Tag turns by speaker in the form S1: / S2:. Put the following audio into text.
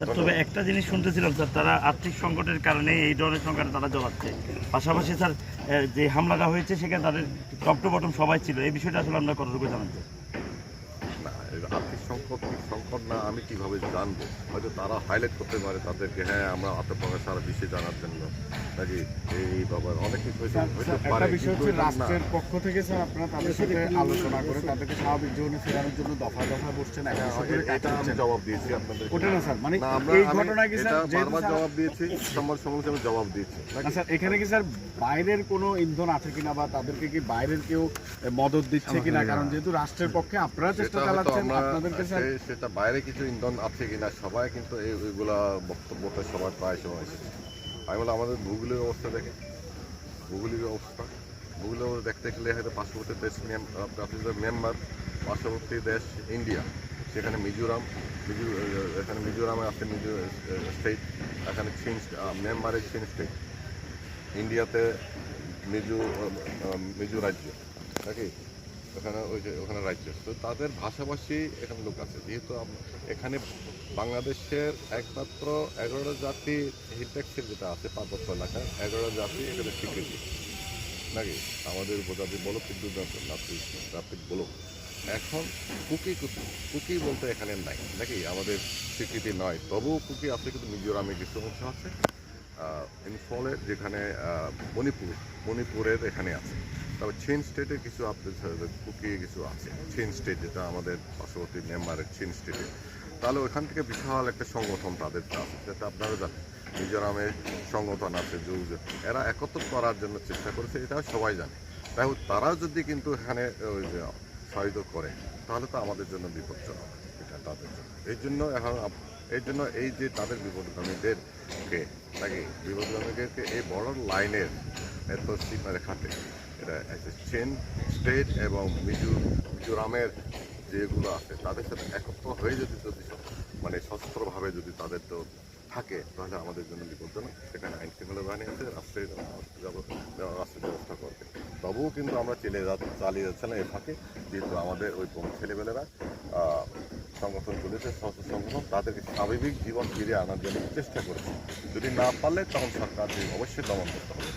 S1: তবে একটা জিনিস শুনতেছিলাম স্যার, তারা আর্থিক সংকটের কারণে এই ধরনের সংখ্যাটা তারা জড়াচ্ছে। পাশাপাশি, স্যার যে হামলাটা হয়েছে, সেখানে তাদের টপ টু বটম সবাই ছিল। এই বিষয়টা আসলে আমরা কতটুকু
S2: এর আর্থিক সংকট কি সংকট না আমি কীভাবে জানব? হয়তো তারা হাইলাইট করতে পারে তাদেরকে হ্যাঁ আমরা আত্মপ্রকাশ সারা বিশ্বে জানার জন্য। নাকি এই বাবার অনেক কিছু হয়েছে
S3: স্যার,
S2: হইতে
S3: স্যার,
S2: পারে
S3: একটা বিষয়
S2: কিন্তু
S3: হচ্ছে
S2: এটা না।
S3: রাষ্ট্রের পক্ষ থেকে স্যার আপনারা তাদের সাথে আলোচনা করে তাদেরকে স্বাভাবিক জীবনে ফেরানোর জন্য দফা দফা বসছেন এক
S2: হ্যাঁ, এটা আমি জবাব দিয়েছি আপনাদের
S3: ওটা না স্যার মানে এই
S2: আমি
S3: কি স্যার
S2: বারবার জবাব দিয়েছি সম্মান সমস্যা আমি জবাব দিয়েছি।
S3: স্যার এখানে কি স্যার বাইরের কোনো ইন্ধন আছে কিনা বা তাদেরকে কি বাইরের কেউ মদত দিচ্ছে কিনা? কারণ যেহেতু রাষ্ট্রের পক্ষে আপনারা চেষ্টা চালাচ্ছেন স্যার
S2: সে- সেটা বাইরে কিছু ইন্ধন আছে কিনা সবাই কিন্তু এই ওইগুলা বক্তব্যটা সবার প্রায় সময় এসেছে। আমি বলে আমাদের ভূগোলের অবস্থা দেখে ভূগোলিক অবস্থা। ভূগোলের অবস্থা দেখতে গেলে হয়তো পার্শ্ববর্তী দেশ মেম্বার পার্শ্ববর্তী দেশ ইন্ডিয়া সেখানে মিজোরাম এখানে মিজোরামে আছে মিজো স্টেট এখানে চীন মেম্বারের চীন স্টেট ইন্ডিয়াতে মিজো মিজো রাজ্য নাকি? ওখানে ওই যে ওখানে রাজ্য তো তাদের ভাষাভাষী এখানে লোক আছে। যেহেতু এখানে বাংলাদেশের একমাত্র এগারোটা জাতি হিলট্যাক্সের যেটা আছে, পার্বত্য এলাকায় এগারোটা জাতি এখানে স্বীকৃতি। নাকি? আমাদের উপজাতি বলো কিন্তু জাতি বলো এখন কুকি- কুকি বলতে এখানে নাই। নাকি? আমাদের স্বীকৃতি নয় তবুও কুকি আছে, কিন্তু মিজোরামে কিছু অংশ আছে। ইনফলে যেখানে মণিপুর, মণিপুরের এখানে আছে। তবে চীন স্টেটে কিছু আপনার কুকি কিছু আছে। চীন স্টেট যেটা আমাদের পার্শ্ববর্তী মেম্বারের চীন স্টেটে তাহলে ওখান থেকে বিশাল একটা সংগঠন তাদের আছে। যেটা আপনারা জানেন মিজোরামের সংগঠন আছে যুগ এরা একত্র করার জন্য চেষ্টা করেছে, এটা সবাই জানে। তাই তারাও যদি কিন্তু এখানে সহায়তা করে, তাহলে তো আমাদের জন্য বিপজ্জনক। এটা তাদের জন্য। এই জন্য এখন এই জন্য এই যে তাদের বিপদগামীদেরকে নাকি বিপদগামীদেরকে এই বড় লাইনের এত সীমা রেখাতে এটা চেন স্টেট এবং মিজো, মিজোরামের যেগুলো আছে, তাদের সাথে একত্র হয়ে যদি যদি মানে সশস্ত্রভাবে যদি তাদের তো থাকে, তাহলে আমাদের জন্য বিপজ্জনক। সেখানে আইন শৃঙ্খলা বাহিনী আছে, রাষ্ট্রের রাষ্ট্রের ব্যবস্থা করবে। তবুও কিন্তু আমরা চলে চালিয়ে যাচ্ছে না এ ফাঁকে। যেহেতু আমাদের ওই ছেলেবেলেরা আহ, সংগঠন চলেছে সশস্ত্র সংগঠন তাদেরকে স্বাভাবিক জীবন ফিরিয়ে আনার জন্য চেষ্টা করেছে। যদি না পারলে তখন সরকারকে অবশ্যই দমন করতে হবে।